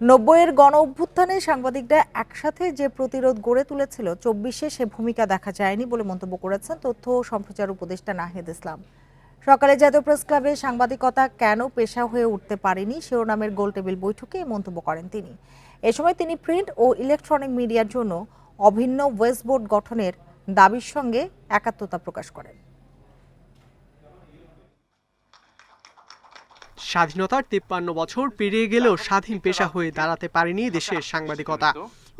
নব্বইয়ের গণ অভ্যুত্থানে সাংবাদিকরা একসাথে যে প্রতিরোধ গড়ে তুলেছিল, চব্বিশে সে ভূমিকা দেখা যায়নি বলে মন্তব্য করেছেন তথ্য ও সম্প্রচার উপদেষ্টা নাহিদ ইসলাম। সকালে জাতীয় প্রেস ক্লাবে সাংবাদিকতা কেন পেশা হয়ে উঠতে পারেনি শিরোনামের গোলটেবিল বৈঠকে মন্তব্য করেন তিনি। এ সময় তিনি প্রিন্ট ও ইলেকট্রনিক মিডিয়ার জন্য অভিন্ন ওয়েস্ট বোর্ড গঠনের দাবির সঙ্গে একাত্মতা প্রকাশ করেন। স্বাধীনতার তিপ্পান্ন বছর পেরিয়ে গেলেও স্বাধীন পেশা হয়ে দাঁড়াতে পারেনি দেশের সাংবাদিকতা।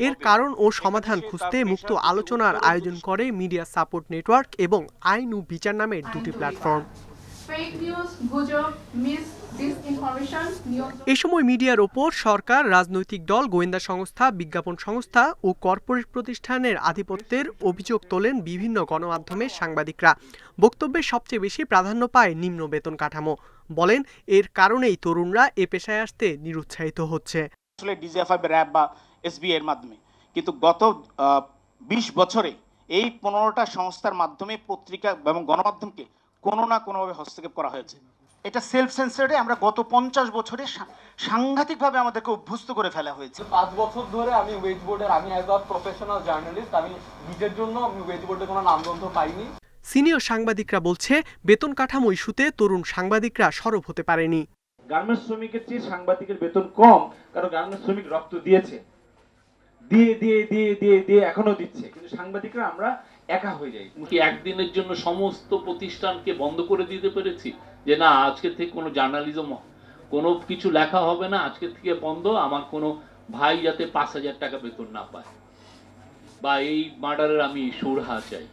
এর কারণ ও সমাধান খুঁজতে মুক্ত আলোচনার আয়োজন করে মিডিয়া সাপোর্ট নেটওয়ার্ক এবং আইন ও বিচার নামের দুটি প্ল্যাটফর্ম। এ সময় মিডিয়ার ওপর সরকার রাজনৈতিক দল গোয়েন্দা সংস্থা বিজ্ঞাপন সংস্থা ও কর্পোরেট প্রতিষ্ঠানের আধিপত্যের অভিযোগ তোলেন বিভিন্ন গণমাধ্যমের সাংবাদিকরা। বক্তব্যে সবচেয়ে বেশি প্রাধান্য পায় নিম্ন বেতন কাঠামো। বলেন এর কারণেই তরুণরা এ পেশায় আসতে নিরুৎসাহিত হচ্ছে। আসলে ডিজিএফআই র্যাব বা এসবি এর মাধ্যমে। কিন্তু গত বিশ বছরে এই পনেরোটা সংস্থার মাধ্যমে পত্রিকা এবং গণমাধ্যমকে কোনো না কোনোভাবে হস্তক্ষেপ করা হয়েছে। এটা সেলফ সেন্সারে আমরা গত পঞ্চাশ বছরে সাংঘাতিকভাবে আমাদেরকে অভ্যস্ত করে ফেলা হয়েছে। পাঁচ বছর ধরে আমি ওয়েজ বোর্ডের আমি অ্যাজ আ প্রফেশনাল জার্নালিস্ট আমি নিজের জন্য আমি ওয়েজ বোর্ডে কোনো নামগন্ধ পাইনি। সিনিয়র সাংবাদিকরা বলছে বেতন কাঠামো ইস্যুতে তরুণ সাংবাদিকরা সরব হতে পারেনি। গার্মেন্টস শ্রমিকের চেয়ে সাংবাদিকের বেতন কম কারণ গার্মেন্টস শ্রমিক রক্ত দিয়েছে। দিয়ে দিয়ে দিয়ে দিয়ে দিয়ে এখনও দিচ্ছে। কিন্তু সাংবাদিকরা আমরা একা হয়ে যাই। কি একদিনের জন্য সমস্ত প্রতিষ্ঠানকে বন্ধ করে দিতে পেরেছি? যে না আজকে থেকে কোনো জার্নালিজম কোনো কিছু লেখা হবে না আজকে থেকে বন্ধ আমার কোনো ভাই যাতে পাঁচ হাজার টাকা বেতন না পায়। বা এই মার্ডারের আমি সুরহা চাই।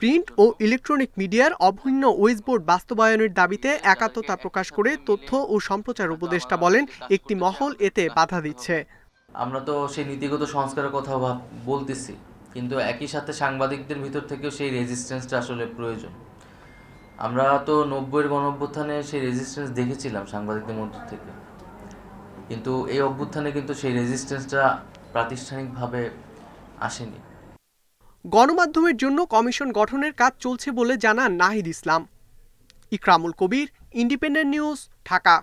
প্রিন্ট ও ইলেকট্রনিক মিডিয়ার অভিন্ন ওয়েস বোর্ড বাস্তবায়নের দাবিতে একাত্মতা প্রকাশ করে তথ্য ও সম্প্রচার উপদেষ্টা বলেন, একটি মহল এতে বাধা দিচ্ছে। আমরা তো সেই নীতিগত সংস্কারের কথা বলতেছি, কিন্তু একই সাথে সাংবাদিকদের ভিতর থেকেও সেই রেজিস্ট্যান্সটা আসলে প্রয়োজন। আমরা তো নব্বইয়ের গণ অভ্যুত্থানে সেই রেজিস্ট্যান্স দেখেছিলাম সাংবাদিকদের মধ্য থেকে। কিন্তু এই অভ্যুত্থানে কিন্তু সেই রেজিস্ট্যান্সটা প্রাতিষ্ঠানিকভাবে আসেনি। গণমাধ্যমের জন্য কমিশন গঠনের কাজ চলছে বলে জানান নাহিদ ইসলাম। Ikramul Kabir, Independent News, Dhaka.